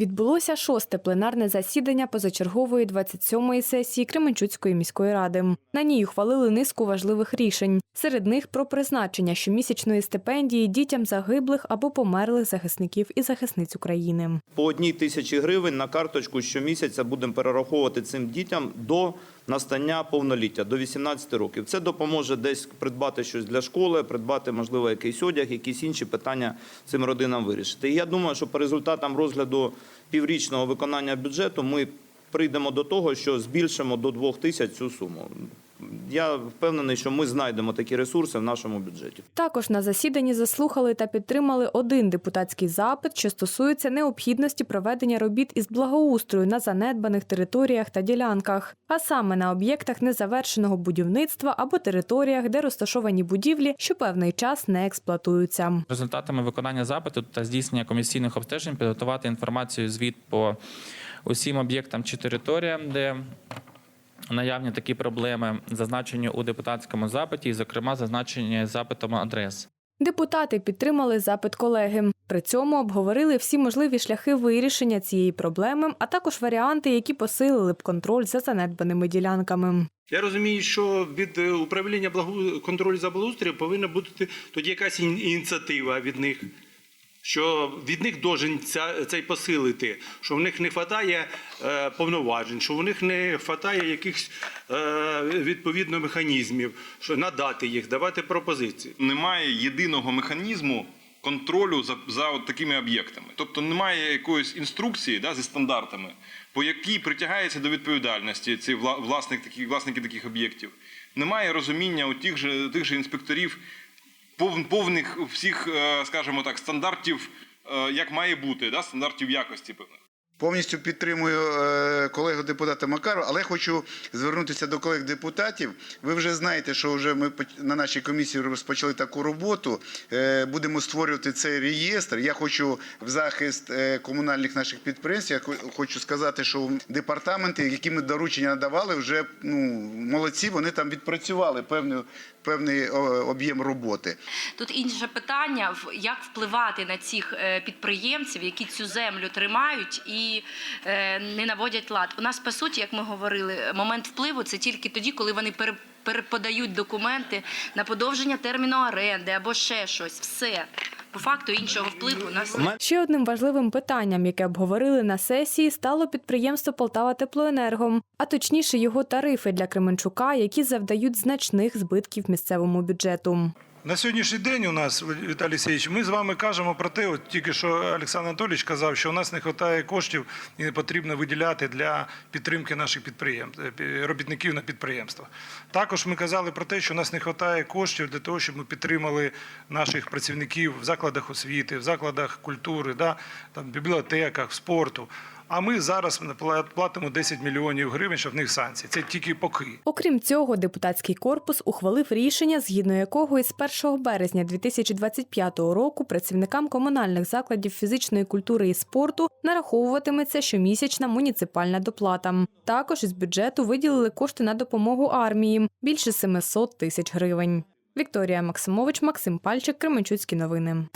Відбулося шосте пленарне засідання позачергової 27-ї сесії Кременчуцької міської ради. На ній ухвалили низку важливих рішень. Серед них про призначення щомісячної стипендії дітям загиблих або померлих захисників і захисниць України. По одній тисячі гривень на карточку щомісяця будемо перераховувати цим дітям до настання повноліття, до 18 років. Це допоможе десь придбати щось для школи, придбати, можливо, якийсь одяг, якісь інші питання цим родинам вирішити. І я думаю, що по результатам розгляду піврічного виконання бюджету ми прийдемо до того, що збільшимо до 2 тисяч цю суму. Я впевнений, що ми знайдемо такі ресурси в нашому бюджеті. Також на засіданні заслухали та підтримали один депутатський запит, що стосується необхідності проведення робіт із благоустрою на занедбаних територіях та ділянках, а саме на об'єктах незавершеного будівництва або територіях, де розташовані будівлі, що певний час не експлуатуються. Результатами виконання запиту та здійснення комісійних обстежень підготувати інформацію звіт по усім об'єктам чи територіям, де наявні такі проблеми, зазначені у депутатському запиті, і, зокрема, зазначені запитом адрес. Депутати підтримали запит колеги. При цьому обговорили всі можливі шляхи вирішення цієї проблеми, а також варіанти, які посилили б контроль за занедбаними ділянками. Я розумію, що від е, управління благо... контролю за благоустрою повинна бути тоді якась ін- ініціатива від них. Що від них должен цей посилити, що в них не вистачає е, повноважень, що в них не вистачає якихось е, відповідно механізмів, що надати їх, давати пропозиції. немає єдиного механізму контролю за, за от такими об'єктами. Тобто немає якоїсь інструкції да, зі стандартами, по якій притягається до відповідальності ці вла- власник, такі, власники таких об'єктів. Немає розуміння у тих же, тих же інспекторів повних всіх, е, скажімо так, стандартів, е, як має бути, да, стандартів якості певних. Повністю підтримую е, колегу депутата Макару, але хочу звернутися до колег депутатів. Ви вже знаєте, що вже ми на нашій комісії розпочали таку роботу. Е, Будемо створювати цей реєстр. Я хочу в захист е, комунальних наших підприємств. Я хочу сказати, що департаменти, які ми доручення надавали, вже ну молодці. Вони там відпрацювали певний, певний об'єм роботи. Тут інше питання, як впливати на цих підприємців, які цю землю тримають і е, не наводять лад. У нас, по суті, як ми говорили, момент впливу це тільки тоді, коли вони пере- переподають документи на подовження терміну оренди або ще щось. Все. По факту іншого впливу у нас. Ще одним важливим питанням, яке обговорили на сесії, стало підприємство Полтава Теплоенерго, а точніше його тарифи для Кременчука, які завдають значних збитків місцевому бюджету. На сьогоднішній день у нас, Віталій Сергійович, ми з вами кажемо про те, от тільки що Олександр Анатолійович казав, що у нас не вистачає коштів і не потрібно виділяти для підтримки наших підприємств, е, робітників на підприємствах. Також ми казали про те, що у нас не вистачає коштів для того, щоб ми підтримали наших працівників в закладах освіти, в закладах культури, да, там, в бібліотеках, в спорту. А ми зараз пла- платимо 10 мільйонів гривень, щоб в них санкції. Це тільки поки. Окрім цього, депутатський корпус ухвалив рішення, згідно якого із 1 березня 2025 року працівникам комунальних закладів фізичної культури і спорту нараховуватиметься щомісячна муніципальна доплата. Також із бюджету виділили кошти на допомогу армії більше 700 тисяч гривень. Вікторія Максимович, Максим Пальчик, Кременчуцькі новини.